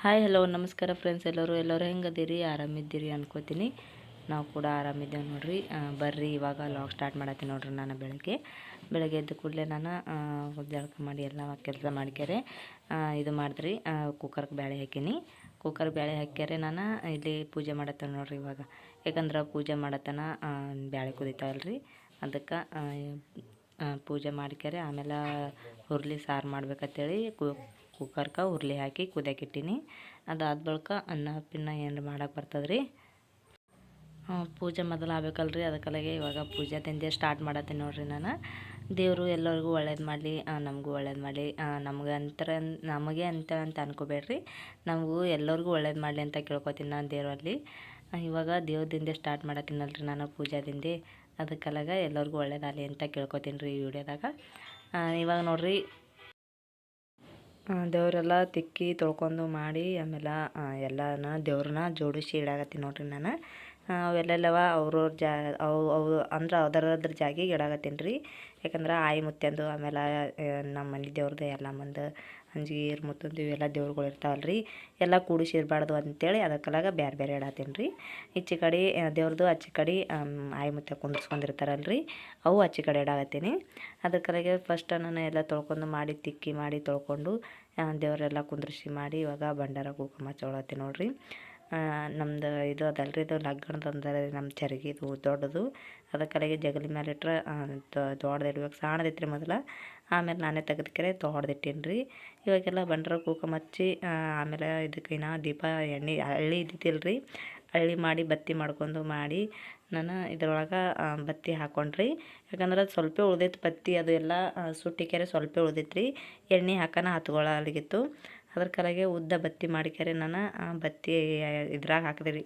Hi hello ನಮಸ್ಕಾರ friends ಎಲ್ಲರೂ ಎಲ್ಲರೂ ಹೆಂಗದಿರಿ? ಆರಾಮಿದ್ದೀರಿ ಅನ್ಕೋತೀನಿ. ನಾವು ಕೂಡ ಆರಾಮಿದ್ದೇವೆ ನೋಡ್ರಿ. ಬರ್ರಿ, ಇವಾಗ ಲಾಗ್ ಸ್ಟಾರ್ಟ್ ಮಾಡತ್ತೀನಿ ನೋಡ್ರಿ ನಾನು ಬೆಳಗ್ಗೆ. ಬೆಳಗ್ಗೆ ಎದ್ದ ಕೂಡಲೇ ನಾನು ಜಳಕ ಮಾಡಿ ಎಲ್ಲ ಕೆಲಸ ಮಾಡ್ಕ್ಯಾರೆ. ಇದು ಮಾಡಿದ್ರಿ ಕುಕ್ಕರ್ಗೆ ಬೇಳೆ ಹಾಕೀನಿ. ಕುಕ್ಕರ್ಗೆ ಬೇಳೆ ಹಾಕ್ಯಾರೆ ನಾನು, ಇಲ್ಲಿ ಪೂಜೆ ಮಾಡತ್ತೇನೆ ನೋಡ್ರಿ ಇವಾಗ. ಯಾಕಂದ್ರೆ ಪೂಜೆ ಮಾಡತ್ತನ ಬೇಳೆ ಕುದಿತಾವಲ್ರಿ ಅದಕ್ಕೆ ಪೂಜೆ ಮಾಡ್ಕ್ಯಾರೆ. ಆಮೇಲೆ ಹುರ್ಲಿ ಸಾರು ಮಾಡ್ಬೇಕಂತೇಳಿ ಕುಕ್ಕರ್ಗೆ ಉರ್ಲಿ ಹಾಕಿ ಕುದಿಯಾಕಿಟ್ಟಿನಿ. ಅದಾದ ಬಳಿಕ ಅನ್ನ ಪಿನ್ನ ಏನು ಮಾಡೋಕೆ ಬರ್ತದ್ರಿ. ಪೂಜೆ ಮೊದಲು ಆಗ್ಬೇಕಲ್ರಿ. ಅದಕ್ಕಲಾಗೆ ಇವಾಗ ಪೂಜೆ ತಿಂದೆ ಸ್ಟಾರ್ಟ್ ಮಾಡತ್ತೀನಿ ನೋಡ್ರಿ ನಾನು. ದೇವರು ಎಲ್ಲರಿಗೂ ಒಳ್ಳೇದು ಮಾಡಲಿ ನಮಗೂ ಒಳ್ಳೇದು ಮಾಡಲಿ ನಮ್ಗೆ ಅಂತರ, ನಮಗೆ ಅಂತ ಅಂತ ಅನ್ಕೋಬೇಡ್ರಿ. ನಮಗೂ ಎಲ್ಲರಿಗೂ ಒಳ್ಳೇದು ಮಾಡಲಿ ಅಂತ ಕೇಳ್ಕೊತೀನಿ ನಾನು ದೇವರಲ್ಲಿ ಇವಾಗ ದೇವ್ರದಿಂದ ಸ್ಟಾರ್ಟ್ ಮಾಡತ್ತೀನಲ್ರಿ ನಾನು ಪೂಜಾದಿಂದೆ ಅದಕ್ಕಲಾಗ ಎಲ್ಲರಿಗೂ ಒಳ್ಳೇದಾಗಲಿ ಅಂತ ಕೇಳ್ಕೊತೀನಿ ರೀ ಈ ವಿಡಿಯೋದಾಗ. ಇವಾಗ ನೋಡ್ರಿ ದೇವರೆಲ್ಲ ತಿಕ್ಕಿ ತೊಳ್ಕೊಂಡು ಮಾಡಿ, ಆಮೇಲೆ ಎಲ್ಲನ ದೇವ್ರನ್ನ ಜೋಡಿಸಿ ಇಡಾಕತ್ತೀನಿ ನೋಡ್ರಿ ನಾನು. ಅವೆಲ್ಲೆಲ್ಲವ ಅವ್ರವ್ರ ಜಾ, ಅವು ಅವು, ಅಂದ್ರೆ ಅದರದ್ರ ಜಾಗಿಗೆ ಇಡಾಕತ್ತೀನಿ ರೀ. ಯಾಕಂದ್ರೆ ಆಯಿ ಮುತ್ಯಂದು ಆಮೇಲೆ ನಮ್ಮ ಮನೆ ದೇವ್ರದ್ದು ಎಲ್ಲ ಮಂದು, ಅಂಜಿಗೀರ್ ಮುತ್ತಂದು ಇವೆಲ್ಲ ದೇವ್ರುಗಳು ಇರ್ತಾವಲ್ಲ ರೀ ಎಲ್ಲ ಕೂಡಿಸಿ ಇರಬಾರ್ದು ಅಂತೇಳಿ ಅದಕ್ಕಲಾಗ ಬೇರೆ ಬೇರೆ ಇಡತ್ತೀನಿ ರೀ ಈಚೆ ಕಡೆ ದೇವ್ರದ್ದು ಆಚೆ ಕಡೆ ಆಯಿ ಮುತ್ಯ ಕುಂದಿಸ್ಕೊಂಡಿರ್ತಾರಲ್ಲ ರೀ ಅವು ಆಚೆ ಕಡೆ ಇಡಾಗತ್ತೀನಿ ಅದಕ್ಕಲಾಗೆ ಫಸ್ಟ್ ನಾನು ಎಲ್ಲ ತೊಳ್ಕೊಂಡು ಮಾಡಿ, ತಿಕ್ಕಿ ಮಾಡಿ ತೊಳ್ಕೊಂಡು ದೇವರೆಲ್ಲ ಕುಂದ್ರಿಸಿ ಮಾಡಿ ಇವಾಗ ಭಂಡಾರ, ಕುಂಕುಮ ಚೊಳತ್ತೀನಿ ನೋಡ್ರಿ. ನಮ್ದು ಇದು ಅದಲ್ರಿ, ಇದು ಲಗ್ನದ ರೀ ನಮ್ಮ ಚರಗಿದು ದೊಡ್ಡದು. ಅದಕ್ಕಲಾಗೆ ಜಗಲಿ ಮೇಲೆ ಇಟ್ರೆ ದೊಡ್ಡದು ಇಡ್ಬೇಕು ರೀ ಮೊದಲು. ಆಮೇಲೆ ನಾನೇ ತೆಗೆದ್ಕೆರೆ ದೊಡ್ಡದಿಟ್ಟೀನಿ ರೀ ಇವಾಗೆಲ್ಲ ಬಂಡ್ರ ಕುಂಕುಮ ಹಚ್ಚಿ ಆಮೇಲೆ ಇದಕ್ಕೆ ಇನ್ನು ದೀಪ, ಎಣ್ಣೆ, ಹಳ್ಳಿ ಇದ್ದಿದ್ದಿಲ್ಲ ರೀ ಹಳ್ಳಿ ಮಾಡಿ ಬತ್ತಿ ಮಾಡ್ಕೊಂಡು ಮಾಡಿ ನಾನು ಇದ್ರೊಳಗೆ ಬತ್ತಿ ಹಾಕೊಂಡ್ರಿ. ಯಾಕಂದ್ರೆ ಸ್ವಲ್ಪ ಉಳ್ದೈತೆ ಬತ್ತಿ ಅದು ಎಲ್ಲ ಸುಟ್ಟಿಕೆರೆ ಸ್ವಲ್ಪ ರೀ ಎಣ್ಣೆ ಹಾಕನ ಹತ್ಕೊಳ್ಳಲಿಗಿತ್ತು ಅದ್ರ ಕಲಾಗೆ ಉದ್ದ ಬತ್ತಿ ಮಾಡ್ಕೇರಿ ನಾನು. ಬತ್ತಿ ಇದ್ರಾಗ ಹಾಕಿದೆ ರೀ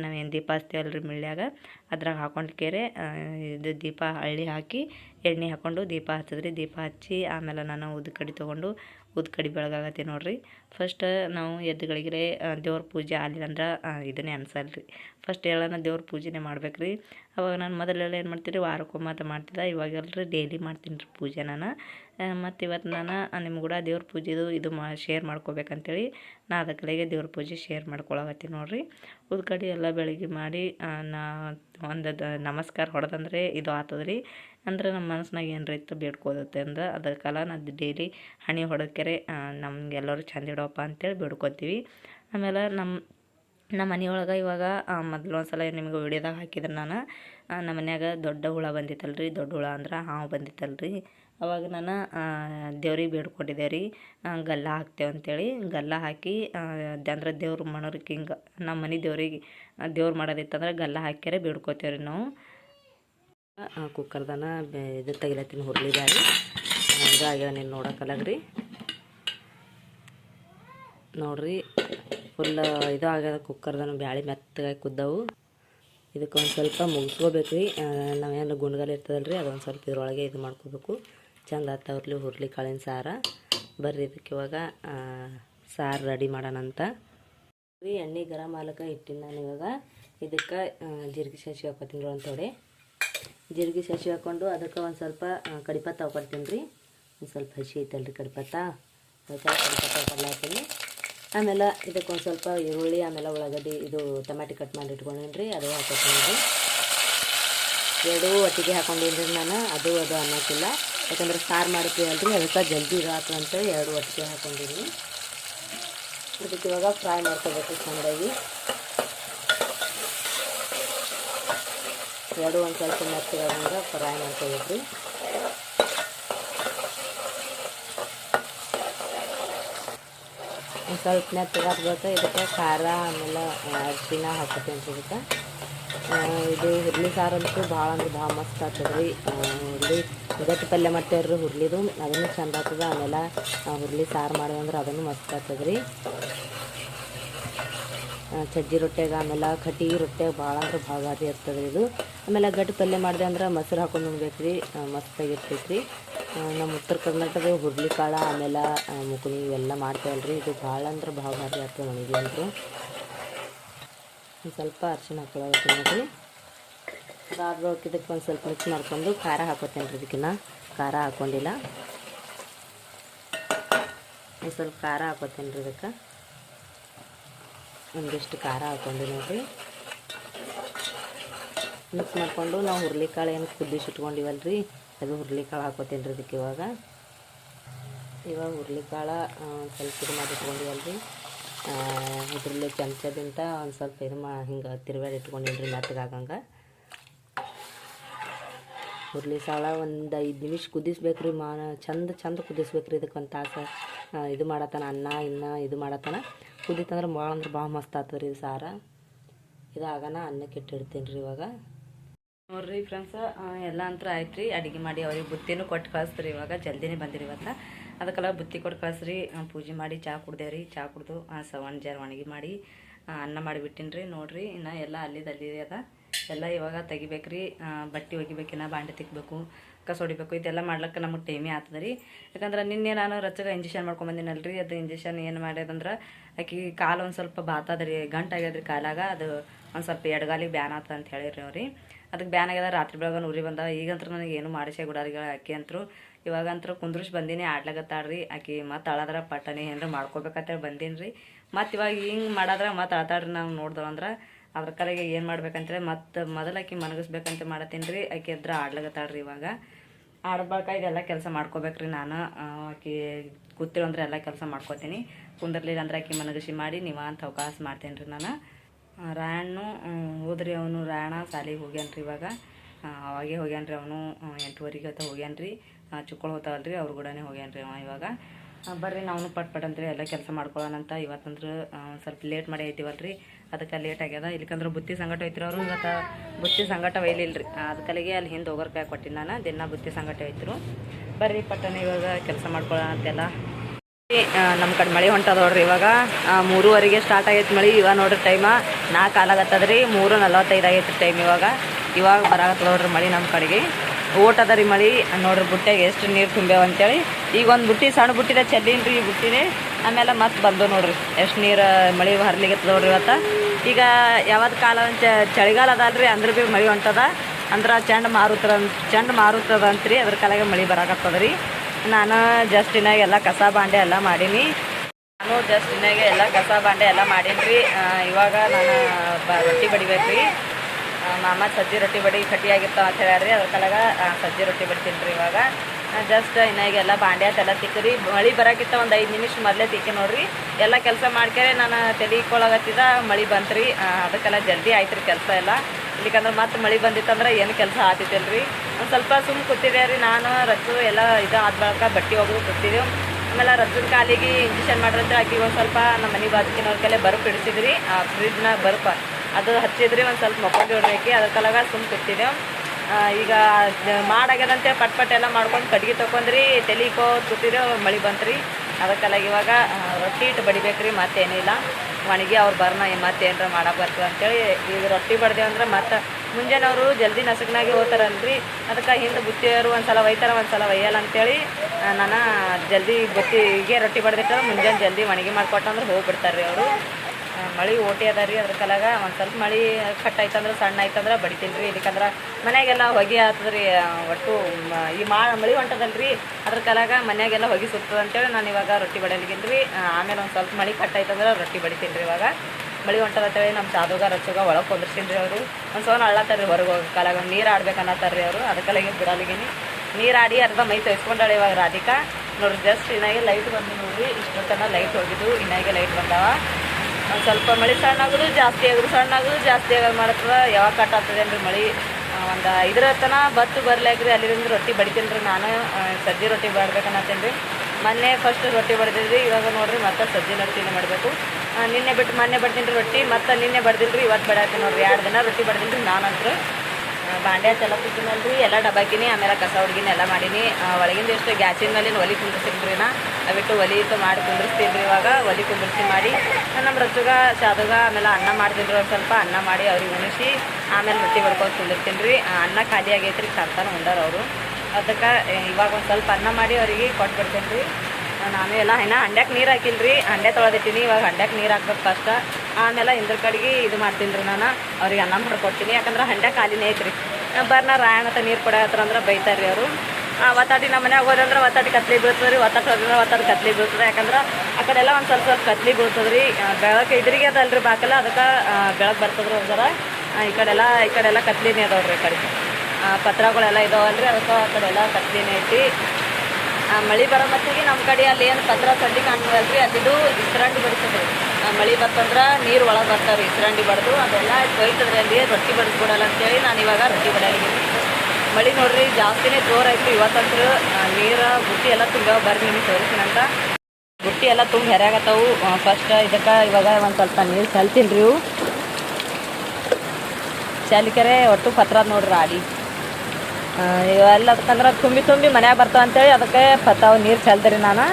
ನಾವೇನು ದೀಪ ಹಚ್ತೀವಲ್ಲ ರೀ ಮಿಳ್ಳ್ಯಾಗ. ಅದ್ರಾಗ ಹಾಕೊಂಡ್ಕೇರೆ ಇದು ದೀಪ ಹಳ್ಳಿ ಹಾಕಿ ಎಣ್ಣೆ ಹಾಕ್ಕೊಂಡು ದೀಪ ಹಚ್ಚಿದ್ರಿ. ದೀಪ ಹಚ್ಚಿ ಆಮೇಲೆ ನಾನು ಉದ್ದ ಕಡಿ ತೊಗೊಂಡು ಉದ್ ಕಡಿ ಬೆಳಗಾಗತ್ತೆ ನೋಡ್ರಿ. ಫಸ್ಟ್ ನಾವು ಎದ್ದುಗಳಿಗೆ ದೇವ್ರ ಪೂಜೆ ಆಗಲಿಲ್ಲ ಅಂದ್ರೆ ಇದನ್ನೇ ಅನ್ಸಲ್ಲ ರೀ ಫಸ್ಟ್ ಹೇಳೋಣ ದೇವ್ರ ಪೂಜೆನೇ ಮಾಡ್ಬೇಕು ರೀ ಅವಾಗ ನಾನು ಮೊದಲೆಲ್ಲ ಏನು ಮಾಡ್ತೀನಿ, ವಾರಕ್ಕೊಮ್ಮೆ ವಾರಕ್ಕೊಮ್ಮೆ ಮಾಡ್ತಿದ್ದೆ. ಇವಾಗೆಲ್ಲರಿ ಡೈಲಿ ಮಾಡ್ತೀನಿ ರೀ ಪೂಜೆ ನಾನು. ಮತ್ತು ಇವತ್ತು ನಾನು ನಿಮ್ಮ ಕೂಡ ದೇವ್ರ ಪೂಜೆದು ಇದು ಮಾ ಶೇರ್ ಮಾಡ್ಕೋಬೇಕಂತೇಳಿ ನಾ ಅದಕ್ಕಲೆಗೆ ದೇವ್ರ ಪೂಜೆ ಶೇರ್ ಮಾಡ್ಕೊಳಕತ್ತೀನಿ ನೋಡ್ರಿ. ಉದ್ಕಡಿ ಎಲ್ಲ ಬೆಳಗ್ಗೆ ಮಾಡಿ ನಾ ಒಂದು ನಮಸ್ಕಾರ ಹೊಡೆದಂದ್ರೆ ಇದು ಆತದ ರೀ ಅಂದ್ರೆ ನಮ್ಮ ಮನಸ್ನಾಗ ಇತ್ತು ಬೇಡ್ಕೋದತ್ತೆ ಅಂದ್ರೆ ಅದಕ್ಕೆಲ್ಲ ನಾನು ಡೈಲಿ ಹಣೆ ಹೊಡೋಕೆರೆ ನಮ್ಗೆಲ್ಲರೂ ಚಂದ ಇಡೋಪ್ಪ ಅಂತೇಳಿ ಬೇಡ್ಕೊತೀವಿ. ಆಮೇಲೆ ನಮ್ಮ ನಮ್ಮ ಮನೆಯೊಳಗೆ ಇವಾಗ ಮೊದಲು ಒಂದು ಸಲ ನಿಮ್ಗೆ ವಿಡಿಯೋದಾಗ ಹಾಕಿದ್ರೆ ನಾನು ನಮ್ಮ ಮನ್ಯಾಗ ದೊಡ್ಡ ಹುಳ ಬಂದಿತ್ತಲ್ಲ ರೀ ದೊಡ್ಡ ಹುಳ ಅಂದ್ರೆ ಹಾವು ಬಂದಿತ್ತಲ್ಲ ರೀ ಅವಾಗ ನಾನು ದೇವ್ರಿಗೆ ಬೇಡ್ಕೊಂಡಿದ್ದೆ ರೀ ಗಲ್ಲ ಹಾಕ್ತೇವೆ ಅಂತೇಳಿ. ಗಲ್ಲ ಹಾಕಿ ಅಂದ್ರೆ ದೇವ್ರ ಮಾಡೋರಿಗೆ ಹಿಂಗೆ ನಮ್ಮ ಮನೆ ದೇವ್ರಿಗೆ ದೇವ್ರು ಮಾಡೋದಿತ್ತಂದ್ರೆ ಗಲ್ಲ ಹಾಕ್ಯಾರೆ ಬೇಡ್ಕೋತೇವೆ ರೀ ನಾವು. ಕುಕ್ಕರ್ದನ ಇದು ತೆಗಿಲತ್ತೀನಿ ಹುರ್ಲಿ ಬ್ಯಾಳಿ ಇದು ಆಗ್ಯಾವ ನೀನು ನೋಡೋಕಲ್ಲಾಗ ರೀ ನೋಡ್ರಿ ಫುಲ್ ಇದು ಆಗ್ಯದ ಕುಕ್ಕರ್ದನ ಬ್ಯಾಳಿ ಮೆತ್ತಗಾಗಿ ಕುದ್ದವು. ಇದಕ್ಕೆ ಒಂದು ಸ್ವಲ್ಪ ಮುಗಿಸ್ಕೋಬೇಕು ರೀ ನಾವೇನು ಗುಂಡ್ಗಲ್ ಇರ್ತದಲ್ಲ ರೀ ಅದೊಂದು ಸ್ವಲ್ಪ ಇದ್ರೊಳಗೆ ಇದು ಮಾಡ್ಕೋಬೇಕು. ಚಂದ ಹತ್ತವ್ರಲ್ಲಿ ಹುರ್ಲಿ ಕಾಳಿನ ಸಾರ. ಬರ್ರಿ ಇದಕ್ಕೆ ಇವಾಗ ಸಾರು ರೆಡಿ ಮಾಡೋಣಂತ ರೀ ಎಣ್ಣೆ ಗರಂ ಹಾಲಕ್ಕೆ ಇಟ್ಟಿನ ನಾನು ಇವಾಗ. ಇದಕ್ಕೆ ಜೀರಿಗೆ ಸಸಿ ಹಾಕೋತೀನಿ ಥೋಡೆ ಜೀರಿಗೆ ಸಸಿ ಹಾಕ್ಕೊಂಡು ಅದಕ್ಕೆ ಒಂದು ಸ್ವಲ್ಪ ಕಡಿಪತ್ತ ಹಾಕೊಳ್ತೀನಿ ರೀ. ಒಂದು ಸ್ವಲ್ಪ ಹಸಿ ಐತಲ್ಲ ರೀ ಕಡಿಪತ್ತ ಕಡಿಪತ್ತ ಹಾಕ್ತೀನಿ. ಆಮೇಲೆ ಇದಕ್ಕೆ ಒಂದು ಸ್ವಲ್ಪ ಈರುಳ್ಳಿ, ಆಮೇಲೆ ಉಳ್ಳಾಗಡ್ಡಿ, ಇದು ಟೊಮ್ಯಾಟೊ ಕಟ್ ಮಾಡಿ ಇಟ್ಕೊಂಡೇನಿ ರೀ, ಅದು ಹಾಕೋತೀನಿ ರೀ. ಎರಡೂ ಒಟ್ಟಿಗೆ ಹಾಕೊಂಡೀನಿ ನಾನು, ಅದು ಅದು ಅನ್ನೋಕ್ಕಿಲ್ಲ. ಯಾಕಂದ್ರೆ ಸಾರು ಮಾಡ್ತೀವಿ ಅಲ್ರಿ, ಅದಕ್ಕೆ ಜಲ್ದಿ ಅಂತೇಳಿ ಎರಡು ಒಟ್ಟಿಗೆ ಹಾಕೊಂಡೀನಿ ಅದಕ್ಕೆ ಇವಾಗ ಫ್ರೈ ಮಾಡ್ಕೋಬೇಕು ಚೆಂದಾಗಿ. ಎರಡು ಒಂದು ಸ್ವಲ್ಪ ಮೆತ್ತಿರೋದ್ರಿಂದ ಫ್ರೈ ಮಾಡ್ಕೊಬೇಕು ಒಂದು ಸ್ವಲ್ಪ ಮೆತ್ತಗಾಗ್ಬೇಕು ಇದಕ್ಕೆ ಖಾರ, ಆಮೇಲೆ ಅರಿಶಿನ ಹಾಕೋತೀನಿ ಇದಕ್ಕೆ ಇದು ಹುರ್ಲಿ ಸಾರು ಅಂತೂ ಭಾಳ ಅಂದ್ರೆ ಭಾಳ ಮಸ್ತ್ ಆಗ್ತದೆ ರೀ ಹುರ್ಲಿ ಗಟ್ಟಿ ಪಲ್ಯ ಮಾಡ್ತೇವೆ ರೀ ಹುರ್ಲಿದು ಅದನ್ನು ಚೆಂದ ಆಗ್ತದೆ. ಆಮೇಲೆ ಹುರ್ಲಿ ಸಾರು ಮಾಡಿದಂದ್ರೆ ಅದನ್ನು ಮಸ್ತ್ ಆಗ್ತದೆ ರೀ ಸಜ್ಜಿ ರೊಟ್ಟೆಗೆ ಆಮೇಲೆ ಕಟ್ಟಿ ರೊಟ್ಟೆ ಭಾಳ ಅಂದ್ರೆ ಭಾಳ ಭಾರಿ ಇರ್ತದೆ ಇದು. ಆಮೇಲೆ ಗಟ್ಟು ಪಲ್ಯ ಮಾಡಿದೆ ಅಂದ್ರೆ ಮೊಸರು ಹಾಕೊಂಡು ಉಣ್ಬೇಕು ರೀ ಮಸ್ತಾಗಿರ್ತೈತೆ ರೀ ನಮ್ಮ ಉತ್ತರ ಕರ್ನಾಟಕದ ಹುರ್ಲಿಕಾಳು ಆಮೇಲೆ ಮುಕುನಿ ಇವೆಲ್ಲ ಮಾಡ್ತೇವಲ್ಲ ರೀ ಇದು ಭಾಳ ಅಂದ್ರೆ ಭಾಳ ಭಾರಿ ಆಗ್ತದೆ ನನಗೆ ಒಂದು ಸ್ವಲ್ಪ ಅರಿಶಿನ ಹಾಕೊಳ್ಳೋದು ನೋಡಿರಿ ಇದಕ್ಕೆ ಒಂದು ಸ್ವಲ್ಪ ಮಿಕ್ಸ್ ಮಾಡ್ಕೊಂಡು ಖಾರ ಹಾಕೋತೇನೆ ರೀ ಇದಕ್ಕಿನ್ನ. ಖಾರ ಹಾಕೊಂಡಿಲ್ಲ. ಒಂದು ಸ್ವಲ್ಪ ಖಾರ ಹಾಕೋತೇನೆ ರೀ ಇದಕ್ಕೆ. ಒಂದಿಷ್ಟು ಖಾರ ಹಾಕ್ಕೊಂಡು ನೋಡಿರಿ. ಮಿಕ್ಸ್ ಮಾಡಿಕೊಂಡು ನಾವು ಹುರ್ಲಿಕಾಳು ಏನು ಕುದಿಸಿ ಇಟ್ಕೊಂಡಿವಲ್ಲ ರೀ ಅದು ಹುರ್ಲಿಕಾಳು ಹಾಕೋತೀನಿ ರೀ ಇದಕ್ಕೆ ಇವಾಗ. ಇವಾಗ ಹುರ್ಲಿಕಾಳು ಸ್ವಲ್ಪ ಇದು ಮಾಡಿ ಇಟ್ಕೊಂಡಿವಲ್ಲ ರೀ ಇದ್ರಲ್ಲಿ ಚಮಚದಿಂದ ಒಂದು ಸ್ವಲ್ಪ ಇದು ಮಾ, ಹಿಂಗೆ ತಿರುವಾಡಿ ಇಟ್ಕೊಂಡಿನಿ ರೀ ಮೆತ್ತಗಾಗಂಗೆ ಹುರ್ಲಿ ಸಾಳ ಒಂದು ಐದು ನಿಮಿಷ ಕುದಿಸ್ಬೇಕು ರೀ ಮಾ, ಚಂದ ಚಂದ ಕುದಿಸ್ಬೇಕು ರೀ ಇದಕ್ಕೆ ಒಂದು ಇದು ಮಾಡತ್ತಾನ ಅನ್ನ, ಇನ್ನ ಇದು ಮಾಡತ್ತಾನ ಕುದಿತಂದ್ರೆ ಭಾಳ ಅಂದ್ರೆ ಭಾಳ ಮಸ್ತ್ ಆಗ್ತದೆ ರೀ ಸಾರ. ಇದಾಗನ ಅನ್ನಕ್ಕೆ ಇಟ್ಟಿಡ್ತೀನಿ ರೀ ಇವಾಗ. ನೋಡ್ರಿ ಫ್ರೆಂಡ್ಸ್ ಎಲ್ಲ ಅಂತೂ ಆಯ್ತು ರೀ ಅಡುಗೆ ಮಾಡಿ ಅವ್ರಿಗೆ ಬುತ್ತಿನೂ ಕೊಟ್ಟು ಕಳಿಸ್ತೀರಿ ಇವಾಗ. ಜಲ್ದಿನೇ ಬಂದಿರಿ ಇವತ್ತು. ಅದಕ್ಕೆಲ್ಲ ಬುತ್ತಿ ಕೊಟ್ಟು ಕಳಿಸ್ರಿ. ಪೂಜೆ ಮಾಡಿ ಚಹಾ ರೀ ಚಹಾ ಕುಡ್ದು ಸವಣ್ ಜಾರ ಒಣಗಿ ಮಾಡಿ ಅನ್ನ ಮಾಡಿಬಿಟ್ಟಿನಿ ರೀ ನೋಡಿರಿ, ಇನ್ನು ಎಲ್ಲ ಅಲ್ಲಿದ್ದು ಅಲ್ಲಿದೆ ಅದ. ಎಲ್ಲ ಇವಾಗ ತೆಗಿಬೇಕು ರೀ ಬಟ್ಟೆ ಒಗಿಬೇಕಿನ್ನ ಬಾಂಡೆ ತಿಕ್ಕಬೇಕು ಕಸ ಹೊಡಿಬೇಕು, ಇದೆಲ್ಲ ಮಾಡ್ಲಿಕ್ಕೆ ನಮಗೆ ಟೈಮೇ ಆಗ್ತದೆ ರೀ. ಯಾಕಂದ್ರೆ ನಿನ್ನೆ ನಾನು ರಚಗ ಇಂಜೆಕ್ಷನ್ ಮಾಡ್ಕೊಂಬಂದಿನಲ್ರಿ, ಅದು ಇಂಜೆಕ್ಷನ್ ಏನು ಮಾಡ್ಯದಂದ್ರೆ ಆಕೆ ಕಾಲು ಒಂದು ಸ್ವಲ್ಪ ಬಾತದ ರೀ, ಗಂಟು ಆಗ್ಯದ್ರಿ ಕಾಲಾಗ, ಅದು ಒಂದು ಸ್ವಲ್ಪ ಎಡಗಾಲಿಗೆ ಬ್ಯಾನ್ ಆತ ಅಂತ ಹೇಳಿರಿ ಅವ್ರಿ. ಅದಕ್ಕೆ ಬ್ಯಾನ್ ಆಗ್ಯದ, ರಾತ್ರಿ ಬೆಳಗ್ಗೆ ಉರಿ ಬಂದ ಈಗಂತೂ ನನಗೆ ಏನು ಮಾಡಿಸೇ ಗುಡಾರಿಗೆ ಆಕೆ ಅಂತರು. ಇವಾಗಂತೂ ಕುಂದ್ರಿಸಿ ಬಂದೀನಿ, ಆಡ್ಲಾಗತ್ತಾಳ್ರಿ. ಆಕೆ ಮತ್ತೆ ಅಳದ್ರ ಪಟ್ಟನೆ ಏನಾರ ಮಾಡ್ಕೋಬೇಕಂತೇಳಿ ಬಂದೀನಿ ರೀ ಮತ್ತು ಇವಾಗ ಹಿಂಗೆ ಮಾಡಾದ್ರೆ ಮತ್ತೆ ಅಳ್ತಾಳ್ರಿ ನಾವು ನೋಡ್ದವ ಅಂದ್ರೆ ಕಲೆಗೆ ಏನು ಮಾಡ್ಬೇಕಂತೇಳಿ ಮತ್ತೆ ಮೊದಲು ಆಕೆ ಮನಗಿಸ್ಬೇಕಂತ ಮಾಡತ್ತೀನಿ ರೀ ಆಕಿ ಎದ್ರ ಆಡ್ಲಾಗತ್ತಾಳ್ರಿ ಇವಾಗ. ಆಡ್ಬಾಕ ಇದೆಲ್ಲ ಕೆಲಸ ಮಾಡ್ಕೋಬೇಕ್ರಿ ನಾನು. ಆಕೆ ಕೂತಿರು ಅಂದ್ರೆ ಎಲ್ಲ ಕೆಲಸ ಮಾಡ್ಕೋತೀನಿ. ಕುಂದರ್ಲಿಲ್ಲ ಅಂದ್ರೆ ಆಕೆ ಮನಗಿಸಿ ಮಾಡಿ ನೀವಂತ ಅವಕಾಶ ಮಾಡ್ತೀನಿ ರೀ ನಾನು ರಾಯಣ್ಣು ಹೋದ್ರಿ ಅವನು ರಾಯಣ ಸಾಲಿಗೆ ಹೋಗ್ಯಾನ್ರಿ ಇವಾಗ. ಅವಾಗೇ ಹೋಗ್ಯಾನ್ರಿ ಅವನು. ಎಂಟುವರೆಗೆ ಅಂತ ಹೋಗ್ಯಾನ್ರಿ. ಚುಕ್ಕಳು ಹೋತಾವಲ್ರಿ ಅವ್ರ ಕೂಡನೇ ಹೋಗ್ಯಾನ್ರಿ ಅವ ಇವಾಗ. ಬರ್ರಿ ನಾವು ಪಟ್ ಪಟ್ ರೀ ಎಲ್ಲ ಕೆಲಸ ಮಾಡ್ಕೊಳ್ಳೋಣ ಅಂತ. ಇವತ್ತಂದ್ರೆ ಸ್ವಲ್ಪ ಲೇಟ್ ಮಾಡಿ ಐತಿವಲ್ರಿ. ಅದಕ್ಕೆ ಲೇಟ್ ಆಗ್ಯದ. ಇಲ್ಲಿಕಂದ್ರೆ ಬುತ್ತಿ ಸಂಗಟ ಐತ್ರಿ ಅವರು. ಇವತ್ತು ಬುತ್ತಿ ಸಂಗಟ ಒಯ್ಲಿಲ್ರಿ. ಅದಕ್ಕಲ್ಲಿಗೆ ಅಲ್ಲಿ ಹಿಂದೆ ಹೋಗೋರ್ ಕೊಟ್ಟಿನಿ ನಾನು. ದಿನ ಬುತ್ತಿ ಸಂಗಟ ಐತ್ರು ಬರ್ರಿ ಪಟ್ಟನ ಇವಾಗ ಕೆಲಸ ಮಾಡ್ಕೊಳ್ಳೋಣ ಅಂತೆಲ್ಲ. ನಮ್ಮ ಕಡೆ ಮಳೆ ಹೊಂಟದ ನೋಡ್ರಿ ಇವಾಗ. ಮೂರುವರೆಗೆ ಸ್ಟಾರ್ಟ್ ಆಗೈತೆ ಮಳೆ. ಇವಾಗ ನೋಡ್ರಿ ಟೈಮ ನಾಲ್ಕು ಕಾಲಾಗತ್ತದ್ರಿ. ಮೂರು ನಲ್ವತ್ತೈದು ಆಗೈತೆ ಟೈಮ್ ಇವಾಗ. ಇವಾಗ ಬರಾಗತ್ತದ ನೋಡ್ರಿ ಮಳೆ ನಮ್ಮ ಕಡೆಗೆ. ಓಟ್ ಅದ ರೀ ಮಳೆ ನೋಡ್ರಿ ಬುಟ್ಟ್ಯಾಗ ಎಷ್ಟು ನೀರು ತುಂಬ್ಯಾವ ಅಂತೇಳಿ. ಈಗ ಒಂದು ಬುಟ್ಟಿ, ಸಣ್ಣ ಬುಟ್ಟಿದ ಚೆಲ್ಲಿನ ರೀ ಈ ಬುಟ್ಟಿನೇ ಆಮೇಲೆ ಮತ್ತೆ ಬಂದು ನೋಡ್ರಿ, ಎಷ್ಟು ನೀರು ಮಳೆ ಹರ್ಲಿಕ್ಕೆ ನೋಡ್ರಿ ಇವತ್ತು. ಈಗ ಯಾವತ್ತು ಕಾಲ ಚಳಿಗಾಲ ಅದಲ್ರಿ, ಅಂದ್ರೆ ಭೀ ಮಳೆ ಹೊಂಟದ. ಅಂದ್ರೆ ಚಂಡ ಮಾರುತ್ತದ ಚಂಡ ಮಾರುತ್ತದ ಅಂತ್ರಿ ಅದ್ರ ಕಾಲಾಗ ಮಳೆ ಬರಕತ್ತದ ರೀ ನಾನು ಜಸ್ಟ್ ಇನ್ನಾಗ ಎಲ್ಲ ಕಸ ಬಾಂಡೆ ಎಲ್ಲ ಮಾಡೀನಿ. ನಾನು ಜಸ್ಟ್ ಇನ್ನಾಗ ಎಲ್ಲ ಕಸ ಬಾಂಡೆ ಎಲ್ಲ ಮಾಡೀನಿ ರೀ ಇವಾಗ ನಾನು ಬ ರೊಟ್ಟಿ ಬಡಿಬೇಕು ರೀ ಮಾಮ ಸಜ್ಜಿ ರೊಟ್ಟಿ ಬಡಿ ಕಟ್ಟಿಯಾಗಿರ್ತಾವ ಅಂತ ಹೇಳ್ಯಾರ ರೀ ಅದ್ರ ಸಜ್ಜಿ ರೊಟ್ಟಿ ಬಡಿತೀನಿ ರೀ ಇವಾಗ. ಜಸ್ಟ್ ಇನ್ನಾಗ ಎಲ್ಲ ಬಾಂಡೆ ಅದೆಲ್ಲ ತಿಕ್ಕರಿ. ಮಳೆ ಬರೋಕ್ಕಿಂತ ಒಂದು ಐದು ನಿಮಿಷ ಮೊದಲೇ ತಿಕ್ಕಿ ನೋಡ್ರಿ. ಎಲ್ಲ ಕೆಲಸ ಮಾಡ್ಕರೆ ನಾನು ತೆಲಿಕೊಳಗತ್ತಿದ ಮಳೆ ಬಂತು ರೀ ಅದಕ್ಕೆಲ್ಲ ಜಲ್ದಿ ಆಯ್ತು ರೀ ಕೆಲಸ ಎಲ್ಲ. ಇಲ್ಲಿಕಂದ್ರೆ ಮತ್ತೆ ಮಳೆ ಬಂದಿತ್ತಂದ್ರೆ ಏನು ಕೆಲಸ ಆತಿತ್ತಿಲ್ಲ ರೀ ಒಂದು ಸ್ವಲ್ಪ ಸುಮ್ಮ ಕೂತಿದ್ದೆ ರೀ ನಾನು ರಚ್ಚು ಎಲ್ಲ ಇದು ಆದ ಬಳಿಕ ಬಟ್ಟೆ ಹೋಗಿ ಕೂತಿದ್ದೆವು ಆಮೇಲೆ ರಜ್ಜದ ಕಾಲಿಗೆ ಇಂಜೆಕ್ಷನ್ ಮಾಡ್ರಂತ ಆಕಿಗೆ ಒಂದು ಸ್ವಲ್ಪ ನಮ್ಮ ಮನೆ ಬಾಜುಕಿನವ್ರ ಕಲೆ ಆ ಫ್ರಿಜ್ನಾಗ ಬರುಪ. ಅದು ಹಚ್ಚಿದ್ರೆ ಒಂದು ಸ್ವಲ್ಪ ಮಕ್ಕೊಂಡು ಹೊಡ್ಬೇಕು ಅದ್ರ ತಲಾಗ ಸುಮ್ಮ ಕೂತಿದ್ದೆವು ಆ, ಈಗ ಮಾಡಾಗ್ಯದಂತೆ ಪಟ್ ಪಟ್ ಎಲ್ಲ ಮಾಡ್ಕೊಂಡು ಕಟ್ಗೆ ತೊಗೊಂಡ್ರಿ ತೆಲಿಕೋ ಕೂತಿದ್ದೆವು ಮಳೆ ಬಂತ್ರಿ. ಅದಕ್ಕೆಲ್ಲ ಇವಾಗ ರೊಟ್ಟಿ ಇಟ್ಟು ಬಡಿಬೇಕ್ರಿ ಮತ್ತೇನಿಲ್ಲ ಒಣಗಿ ಅವ್ರು ಬರ್ನ ಮತ್ತೆ ಏನಾರ ಮಾಡಕ್ಕೆ ಬರ್ತದೆ ಅಂತೇಳಿ ಈಗ ರೊಟ್ಟಿ ಬಡ್ದೇವು ಅಂದ್ರೆ ಮತ್ತೆ ಮುಂಜಾನೆ ಅವರು ಜಲ್ದಿ ನಸಕ್ನಾಗೆ ಹೋಗ್ತಾರಲ್ರಿ ಅದಕ್ಕೆ ಹಿಂದೆ ಬುತ್ತಿಯವರು ಒಂದು ಸಲ ಒಯ್ತಾರ ಒಂದು ಸಲ ಒಯ್ಯಲ್ಲ ಅಂತೇಳಿ ನಾನು ಜಲ್ದಿ ಬುತ್ತಿ ಹೀಗೆ ರೊಟ್ಟಿ ಬಡ್ದಿಟ್ಟಾರ ಮುಂಜಾನೆ ಜಲ್ದಿ ಒಣಗಿ ಮಾಡಿಕೊಟ್ಟಂದ್ರೆ ಹೋಗ್ಬಿಡ್ತಾರೆ ಅವರು. ಮಳೆ ಓಟಿ ಅದ ರೀ ಅದ್ರ ಕಲಾಗ ಒಂದು ಸ್ವಲ್ಪ ಮಳೆ ಕಟ್ ಆಯ್ತಂದ್ರೆ, ಸಣ್ಣ ಆಯ್ತಂದ್ರೆ ಬಡಿತೀನಿ ರೀ. ಇದಕ್ಕಂದ್ರೆ ಮನೆಗೆಲ್ಲ ಹೊಗೆ ಆತದ್ರಿ ಒಟ್ಟು ಈ ಮಾ, ಮಳೆ ಹೊಂಟದಲ್ಲ ರೀ ಅದ್ರ ಕಲಾಗ ಮನ್ಯಾಗೆಲ್ಲ ಹೊಗೆ ಸುತ್ತದ ಅಂತೇಳಿ ನಾನು ಇವಾಗ ರೊಟ್ಟಿ ಬಡಿಯಲಿಗಿಲ್ಲ ರೀ ಆಮೇಲೆ ಒಂದು ಸ್ವಲ್ಪ ಮಳೆ ಕಟ್ ಆಯ್ತಂದ್ರೆ ರೊಟ್ಟಿ ಬಡಿತೀನಿ ರೀ ಇವಾಗ. ಮಳೆ ಹೊಂಟದ ಅಂತೇಳಿ ನಮ್ಮ ಸಾಧುಗ ರಚುಗ ಒಳಗೆ ಕುಂದಿರ್ತೀನಿ ರೀ ಅವರು. ಒಂದು ಸೋನ ಅಳ್ಳತ್ತಾರ ರೀ ಹೊರಗೆ ಹೋಗೋ, ಕಲಾಗ ನೀರು ಆಡ್ಬೇಕು ಅನ್ನತ್ತಾರ ರೀ ಅವರು. ಅದಕ್ಕೆಲ್ಲಾಗಿ ಬಿಡಲಿಗಿನಿ. ನೀರು ಆಡಿ ಅರ್ಧ ಮೈ ತೊಯ್ಸ್ಕೊಂಡಾಳೆ ಇವಾಗ ರಾಧಿಕಾ. ನೋಡ್ರಿ, ಜಸ್ಟ್ ಇನ್ನಾಗೆ ಲೈಟ್ ಬಂದು ನೋಡ್ರಿ, ಇಷ್ಟೊತ್ತನ ಲೈಟ್ ಹೋಗಿದ್ದು, ಇನ್ನಾಗೆ ಲೈಟ್ ಬಂದಾವ. ಒಂದು ಸ್ವಲ್ಪ ಮಳೆ ಸಣ್ಣ ಜಾಸ್ತಿ ಆಗೋದು ಸಣ್ಣ ಜಾಸ್ತಿ ಆಗೋದು ಮಾಡತ್ತದ ಯಾವಾಗ ಕಟ್ ಆಗ್ತದೇನ್ರಿ ಮಳೆ ಒಂದು ಐದರ ತನ ಬತ್ತು ಬರ್ಲಾಗ್ರಿ ಅಲ್ಲಿಂದ ರೊಟ್ಟಿ ಬಡಿತೀನಿ ರೀ ನಾನು. ಸಜ್ಜಿ ರೊಟ್ಟಿ ಬಡ್ಬೇಕನ್ನತ್ತೀನಿ ರೀ. ಮೊನ್ನೆ ಫಸ್ಟ್ ರೊಟ್ಟಿ ಬಡ್ದಿದ್ರಿ ಇವಾಗ ನೋಡ್ರಿ ಮತ್ತೆ ಸಜ್ಜಿ ರೊಟ್ಟಿನೇ ಮಾಡಬೇಕು. ನಿನ್ನೆ ಬಿಟ್ಟು ಮೊನ್ನೆ ಬಡ್ತೀನಿ ರೊಟ್ಟಿ ಮತ್ತೆ ನಿನ್ನೆ ಬಡ್ದಿಲ್ರಿ ಇವತ್ತು ಬಡಾತೀನಿ ನೋಡ್ರಿ. ಎರಡು ದಿನ ರೊಟ್ಟಿ ಬಡ್ದಿನಿ ರೀ ನಾನಂತೂ ಆ, ಬಾಂಡೆ ಹಚ್ಚೆಲ್ಲ ಕುಟ್ಟಿನಲ್ರಿ ಎಲ್ಲ ಡಬ್ಬಾಕಿನಿ, ಆಮೇಲೆ ಕಸ ಹುಡುಗಿನ ಎಲ್ಲ ಮಾಡೀನಿ. ಒಳಗಿಂದ ಎಷ್ಟು ಗ್ಯಾಸಿನ ಮೇಲೆ ಒಲಿ ಕುಂದಿರ್ತೀನಿ ನಾ ಅವಿಟ್ಟು ಒಲಿ ಇಟ್ಟು ಮಾಡಿ ಕುಂದಿರ್ಸ್ತೀನಿ ಇವಾಗ, ಒಲಿ ಕುಂದಿರ್ಸಿ ಮಾಡಿ, ನಮ್ಮ ರಜುಗ ಶಾದುಗ, ಆಮೇಲೆ ಅನ್ನ ಮಾಡ್ತೀನಿ ಒಂದು ಸ್ವಲ್ಪ, ಅನ್ನ ಮಾಡಿ ಅವ್ರಿಗೆ ಉಣಿಸಿ, ಆಮೇಲೆ ರೊಟ್ಟಿ ಬಡ್ಕೊಂಡು ಕುಂದಿರ್ತೀನಿ ರೀ ಅನ್ನ ಖಾಲಿ ಆಗೈತೆ ರೀ ತರ್ತಾನೆ ಅವರು. ಅದಕ್ಕೆ ಇವಾಗ ಒಂದು ಸ್ವಲ್ಪ ಅನ್ನ ಮಾಡಿ ಅವರಿಗೆ ಕೊಟ್ಬಿಡ್ತೀನಿ ರೀ ನಾನು ಎಲ್ಲ ಇನ್ನ ಹಂಡ್ಯಾಕ್ ನೀರು ಹಾಕಿಲ್ಲ ರೀ ಹಂಡೆ ತೊಳೆದಿಟ್ಟಿನಿ, ಇವಾಗ ಹಂಡ್ಯಾಕ್ ನೀರು ಹಾಕ್ಬೇಕು ಫಸ್ಟ್. ಆಮೇಲೆ ಇಂದ್ರ ಕಡೆಗೆ ಇದು ಮಾಡ್ತೀನಿ ರೀ ನಾನು. ಅವ್ರಿಗೆ ಅನ್ನ ಮಾಡ್ಕೊಡ್ತೀನಿ. ಯಾಕಂದ್ರೆ ಹಂಡೆ ಖಾಲಿನೇ ಐತ್ರಿ. ಬರ್ನ ರಾಯಣ ನೀರು ಕೊಡತ್ರ ಅಂದ್ರೆ ಬೈತಾರೆ ರೀ ಅವರು. ಒತ್ತಾಟಿ ನಮ್ಮ ಹೋದ್ರೆ ಅಂದ್ರೆ ಒತ್ತಾಟಿ ಕತ್ಲಿ ಬೀಳ್ತದೆ ರೀ. ಒತ್ತಾಟ ಹೋದ್ರೆ ಒತ್ತಾಟ ಕತ್ಲಿ ಬೀಳ್ತದೆ. ಯಾಕಂದ್ರೆ ಆ ಕಡೆ ಎಲ್ಲ ಒಂದು ಸ್ವಲ್ಪ ಸ್ವಲ್ಪ ಕತ್ಲಿ ಬೀಳ್ತದೆ ರೀ. ಬೆಳಕು ಇದ್ರಿಗೆ ಅದಲ್ರಿ ಬಾಕಲ್ಲ. ಅದಕ್ಕೆ ಬೆಳಕು ಬರ್ತದ್ರಿ ಒಂಥರ ಈ ಕಡೆ ಎಲ್ಲ ಈ ಕಡೆ ಎಲ್ಲ ಕತ್ಲಿನೇ ರೀ ಈ ಕಡೆ. ಪತ್ರಗಳೆಲ್ಲ ಇದಾವಲ್ರಿ. ಅದಕ್ಕೆ ಆ ಕಡೆ ಎಲ್ಲ ಕತ್ಲಿನೇ ಐತಿ. ಮಳೆ ಬರೋ ಮತ್ತಿಗೆ ನಮ್ಮ ಕಡೆ ಅಲ್ಲಿ ಏನು ಪತ್ರ ಸಂಡಿ ಕಾಣ್ಬೋದಲ್ರಿ ಅಲ್ಲಿದು ಬರ್ತದೆ ಬಡಿಸ್ತದೆ ಮಳೆ ಬತ್ತಂದ್ರೆ ನೀರು ಒಳಗೆ ಬರ್ತಾವೆ ಇಸ್ರಂಡಿ ಬಡ್ದು, ಅದೆಲ್ಲ ಕೈತದ್ರೆ ಅಲ್ಲಿ ರೊಟ್ಟಿ ಬಡಿಸ್ಬಿಡಲ್ಲ ಅಂತೇಳಿ ನಾನು ಇವಾಗ ರೊಟ್ಟಿ ಬಡಿಯಾಗಿದ್ದೀನಿ ಮಳೆ ನೋಡ್ರಿ, ಜಾಸ್ತಿನೇ ಐತೆ ಇವತ್ತಂತೂ ನೀರು, ಬುಟ್ಟಿ ಎಲ್ಲ ತುಂಬ ಬರ್ರಿ ನಿಮಗೆ ತೋರಿಸಿನಂತ ಬುಟ್ಟಿ ಎಲ್ಲ ತುಂಬ ಹೆರಾಗತ್ತವು ಫಸ್ಟ್ ಇದಕ್ಕೆ ಇವಾಗ ಒಂದು ಸ್ವಲ್ಪ ನೀರು ಚೆಲ್ತೀನಿ ರೀ ಚೆಲ್ಕರೆ ಒಟ್ಟು ಪತ್ರ ನೋಡ್ರಿ ಆಡಿ. ಇವೆಲ್ಲ ಅದಕ್ಕಂದ್ರೆ ತುಂಬಿ ತುಂಬಿ ಮನ್ಯಾಗ ಬರ್ತಾವ ಅಂತೇಳಿ ಅದಕ್ಕೆ ಪತ್ತಾವು ನೀರು ಚೆಲ್ದ್ರಿ ನಾನು.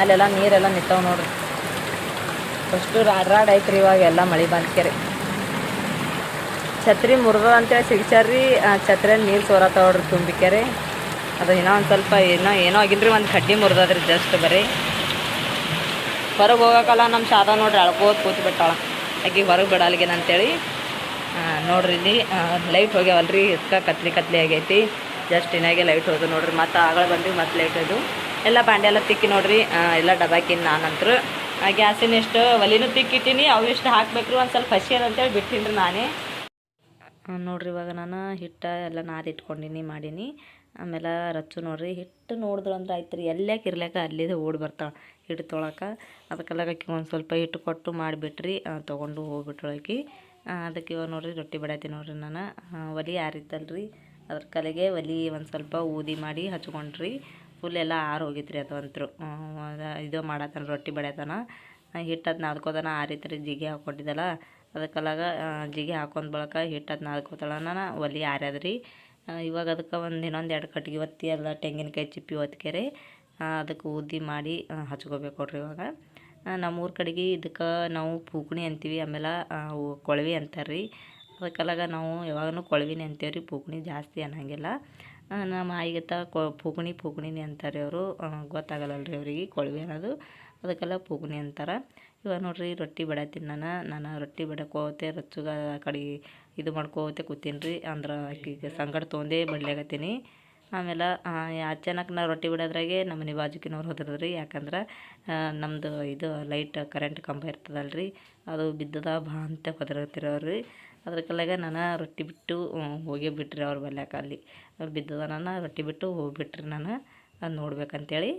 ಅಲ್ಲೆಲ್ಲ ನೀರೆಲ್ಲ ನಿಂತಾವ ನೋಡ್ರಿ. ಅಷ್ಟು ರಾಡ್ ರಾಡ್ ಐತ್ರಿ ಇವಾಗ ಎಲ್ಲ ಮಳೆ ಬಂದ್ಕೆರಿ ಛತ್ರಿ ಮುರಿದ ಅಂತೇಳಿ ಸಿಗ್ಸಾರ್ರಿ ಛತ್ರಿಯಲ್ಲಿ ನೀರು ಸೋರ ತೊಗೊಡ್ರಿ ತುಂಬಿಕೆರೆ ಅದು ಇನ್ನೂ ಒಂದು ಸ್ವಲ್ಪ ಏನೋ ಏನೋ ಆಗಿಲ್ರಿ ಒಂದು ಕಡ್ಡಿ ಮುರಿದದ್ರಿ ಜಸ್ಟ್ ಬರೀ. ಹೊರಗೆ ಹೋಗೋಕಲ್ಲ ನಮ್ಮ ಶಾದ ನೋಡ್ರಿ ಅಳ್ಕೋದು ಕೂತ್ಬಿಟ್ಟಾಳ ಬಿಟ್ಟಾಳ. ಆಕಿ ಹೊರಗೆ ಬಿಡಲ್ಗೇನ ಅಂತೇಳಿ. ಆ, ನೋಡ್ರಿ ಇಲ್ಲಿ ಲೈಟ್ ಹೋಗ್ಯಾವಲ್ರಿ ಇದ್ಕ ಕತ್ಲಿ ಕತ್ಲಿ ಆಗೈತಿ. ಜಸ್ಟ್ ಇನ್ನಾಗೆ ಲೈಟ್ ಹೋದು ನೋಡ್ರಿ ಮತ್ತೆ ಆಗಳ ಬಂದ್ವಿ ಮತ್ತೆ ಲೈಟ್ ಹೋದು ಎಲ್ಲ ಬಾಂಡೆ ಎಲ್ಲ ತಿಕ್ಕಿ ನೋಡ್ರಿ ಆ, ಎಲ್ಲ ಡಬಾಕಿನ ನಾನಂತರು. ಗ್ಯಾಸಿನ ಎಷ್ಟು ಒಲಿನೂ ತಿಕ್ಕಿಟ್ಟಿನಿ ಅವು ಇಷ್ಟು ಹಾಕ್ಬೇಕ್ರಿ ಒಂದು ಸ್ವಲ್ಪ ಹಸಿ ಅಂತೇಳಿ ಬಿಟ್ಟಿನಿ ನಾನೇ. ಆ, ನೋಡ್ರಿ ಇವಾಗ ನಾನು ಹಿಟ್ಟು ಎಲ್ಲ ನಾದಿ ಇಟ್ಕೊಂಡಿನಿ ಮಾಡೀನಿ. ಆಮೇಲೆ ರಚ್ಚು ನೋಡ್ರಿ ಹಿಟ್ಟು ನೋಡಿದ್ರು ಅಂದ್ರೆ ಆಯ್ತು ರೀ ಎಲ್ಲಕ್ಕೆ ಇರ್ಲಾಕ ಅಲ್ಲಿದೆ ಓಡಿ ಬರ್ತಾಳೆ ಹಿಟ್ಟು ತೊಳಕ. ಅದಕ್ಕೆಲ್ಲ ಆಕಿ ಒಂದು ಸ್ವಲ್ಪ ಹಿಟ್ಟು ಕೊಟ್ಟು ಮಾಡಿಬಿಟ್ರಿ ತೊಗೊಂಡು ಹೋಗ್ಬಿಟ್ರು ಆಕಿ. ಅದಕ್ಕೆ ಇವಾಗ ನೋಡ್ರಿ ರೊಟ್ಟಿ ಬಡಾತೀನಿ ನೋಡ್ರಿ ನಾನು. ಆ, ಒಲಿ ಯಾರಿದ್ದಲ್ರಿ ಅದ್ರ ಕಲೆಗೆ ಒಲಿ ಒಂದು ಸ್ವಲ್ಪ ಊದಿ ಮಾಡಿ ಹಚ್ಕೊಂಡ್ರಿ. ಫುಲ್ ಎಲ್ಲ ಆರು ಹೋಗಿತ್ರಿ ಅದು ಅಂತರು ಇದು ಮಾಡತ್ತಾನ ರೊಟ್ಟಿ ಬಡಿಯತಾನ ಹಿಟ್ಟು ಅದು ನಾದ್ಕೋತಾನ ರೀ ಜಿಗಿ ಹಾಕ್ಕೊಟ್ಟಿದ್ದಲ್ಲ. ಅದಕ್ಕಲ್ಲಾಗ ಜಿಗಿ ಹಾಕೊಂಡ್ ಬಳಕ ಹಿಟ್ಟು ಅದು ನಾದ್ಕೋತಾಳ. ನಾನು ಒಲಿ ಆರ್ಯದ ಆ, ಇವಾಗ ಅದಕ್ಕೆ ಒಂದು ಇನ್ನೊಂದು ಎರಡು ಕಟ್ಗೆ ಒತ್ತಿ ಎಲ್ಲ ತೆಂಗಿನಕಾಯಿ ಚಿಪ್ಪಿ ಒತ್ಕೆರೆ ಅದಕ್ಕೆ ಉದ್ದಿ ಮಾಡಿ ಹಚ್ಕೋಬೇಕು ನೋಡ್ರಿ ಇವಾಗ. ನಮ್ಮೂರ ಕಡೆಗೆ ಇದಕ್ಕೆ ನಾವು ಪೂಕಣಿ ಅಂತೀವಿ ಆಮೇಲೆ ಕೊಳವೆ ಅಂತಾರೆ ರೀ ಅದಕ್ಕೆಲ್ಲಾಗ ನಾವು ಯಾವಾಗಲೂ ಕೊಳವಿನೇ ಅಂತೀವಿ ರೀ ಪೂಕಣಿ ಜಾಸ್ತಿ ಅನ್ನಂಗಿಲ್ಲ. ನಮ್ಮ ಆಯಿಗತ್ತ ಕೊ, ಪುಗ್ಣಿ ಪೂಕಣಿನೇ ಅಂತಾರೆ ಅವರು. ಗೊತ್ತಾಗಲ್ಲ ರೀ ಅವರಿಗೆ, ಕೊಳವೆ ಅನ್ನೋದು. ಅದಕ್ಕೆಲ್ಲ ಪುಗ್ಣಿ ಅಂತಾರೆ. ಇವಾಗ ನೋಡ್ರಿ, ರೊಟ್ಟಿ ಬಡತೀನಿ ನಾನು. ನಾನು ರೊಟ್ಟಿ ಬಡಕೋತೆ ರಚ್ಚುಗ ಆ ಕಡೆ ಇದು ಮಾಡ್ಕೋತೆ ಕೂತೀನಿ ರೀ ಅಂದ್ರೆ ಆಕಿಗೆ ಸಂಗಡ ತೊಗೊಂಡೇ ಬಡ್ಲಾಗತ್ತೀನಿ ಆಮೇಲೆ ಅಚಾನಕ್ ನಾ ರೊಟ್ಟಿ ಬಿಡೋದ್ರಾಗೆ ನಮ್ಮ ಮನೆ ಬಾಜುಕಿನವ್ರು ಹೋದ್ರದ್ರಿ ಯಾಕಂದ್ರೆ ನಮ್ಮದು ಇದು ಲೈಟ್ ಕರೆಂಟ್ ಕಂಬ ಇರ್ತದಲ್ರಿ. ಅದು ಬಿದ್ದದ ಬಾ ಅಂತ ಹೋದ್ರತ್ತಿರೋರು ಅದ್ರಕಲ್ಲಾಗ ನಾನು ರೊಟ್ಟಿ ಬಿಟ್ಟು ಹೋಗೇ ಬಿಟ್ರಿ ಅವ್ರ ಬಲ್ಯಾಕ ಅಲ್ಲಿ. ಬಿದ್ದದ ನಾನು ರೊಟ್ಟಿ ಬಿಟ್ಟು ಹೋಗ್ಬಿಟ್ರಿ ನಾನು, ಅದು ನೋಡ್ಬೇಕಂತೇಳಿ